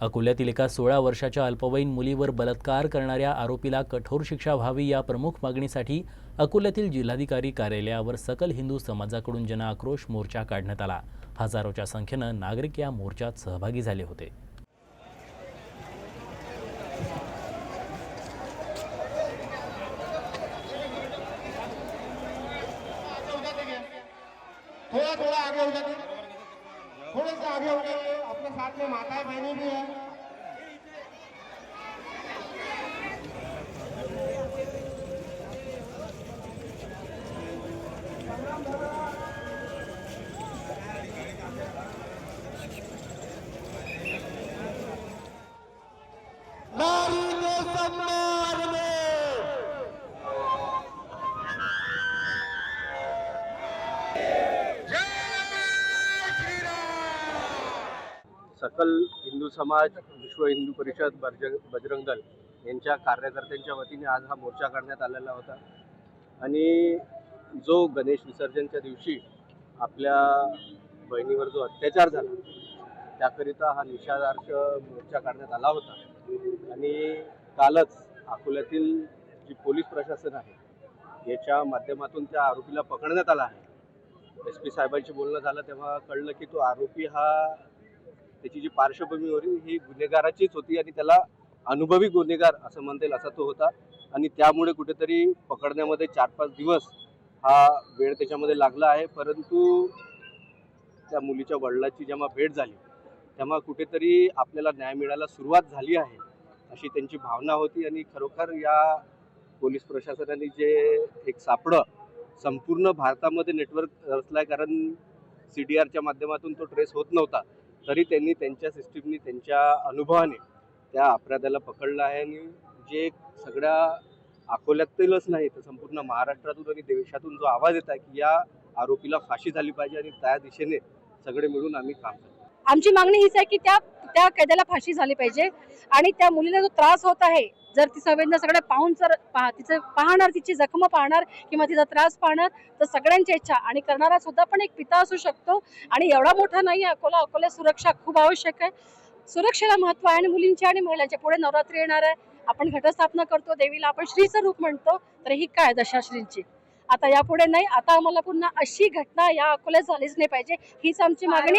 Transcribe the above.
अकोल्यातील एका सोळा वर्षाच्या अल्पवयीन मुलीवर बलात्कार करणाऱ्या आरोपीला कठोर शिक्षा व्हावी या प्रमुख मागणीसाठी अकोल्यातील जिल्हाधिकारी कार्यालयावर सकल हिंदू समाजाकडून जनआक्रोश मोर्चा काढण्यात आला. हजारोच्या संख्येनं नागरिक या मोर्चात सहभागी झाले होते. थोड़ा थोड़ा आगे हो जाते थोड़े से आगे हो गए अपने साथ में माताएं बहनी भी है नारी के सम्मान सकल हिंदू समाज विश्व हिंदू परिषद बजरंग बजरंग दल यांच्या कार्यकर्त्यांच्या वतीने आज हा मोर्चा काढण्यात आलेला होता. आणि जो गणेश विसर्जनच्या दिवशी आपल्या बहिणीवर जो अत्याचार झाला त्याकरिता हा निषेधार्थ मोर्चा काढण्यात आला होता. आणि कालच अकोल्यातील जी पोलीस प्रशासन आहे याच्या माध्यमातून त्या आरोपीला पकडण्यात आला आहे. एस पी साहेबांशी बोलणं झालं तेव्हा कळलं की तो आरोपी हा त्याची जी पार्श्वभूमी होती ही गुन्हेगाराचीच होती आणि त्याला अनुभवी गुन्हेगार असं म्हणता येईल असा तो होता. आणि त्यामुळे कुठेतरी पकडण्यामध्ये चार पाच दिवस हा वेळ त्याच्यामध्ये लागला आहे. परंतु त्या मुलीच्या वडिलाची जेव्हा भेट झाली तेव्हा कुठेतरी आपल्याला न्याय मिळायला सुरुवात झाली आहे अशी त्यांची भावना होती. आणि खरोखर या पोलीस प्रशासनाने जे एक सापडं संपूर्ण भारतामध्ये नेटवर्क रचलं आहे कारण सी डी आरच्या माध्यमातून तो ट्रेस होत नव्हता. तरी त्यांनी त्यांच्या सिस्टीमनी त्यांच्या अनुभवाने त्या अपराधाला पकडलं आहे आणि जे सगळ्या अकोल्यातीलच नाही तर संपूर्ण महाराष्ट्रातून आणि देशातून जो आवाज येत आहे की या आरोपीला फाशी झाली पाहिजे आणि त्या दिशेने सगळे मिळून आम्ही काम करतो. आमची मागणी हीच आहे की त्या त्या कैद्याला फाशी झाली पाहिजे आणि त्या मुलीला जो त्रास होत आहे जर ती संवेदना सगळं पाहून जर पहा तिचं पाहणार तिची जखम पाहणार किंवा तिचा त्रास पाहणार तर सगळ्यांची इच्छा आणि करणारा सुद्धा पण एक पिता असू शकतो. आणि एवढा मोठा नाही आहे अकोला अकोला सुरक्षा खूप आवश्यक आहे. सुरक्षेला महत्त्व आहे आणि मुलींची आणि महिलांच्या पुढे नवरात्री येणार आहे. आपण घटस्थापना करतो देवीला आपण श्रीचं रूप म्हणतो तर ही काय दशाश्रींची? आता यापुढे नाही आता आम्हाला पुन्हा अशी घटना या अकोल्यात झालीच नाही पाहिजे. हीच आमची मागणी.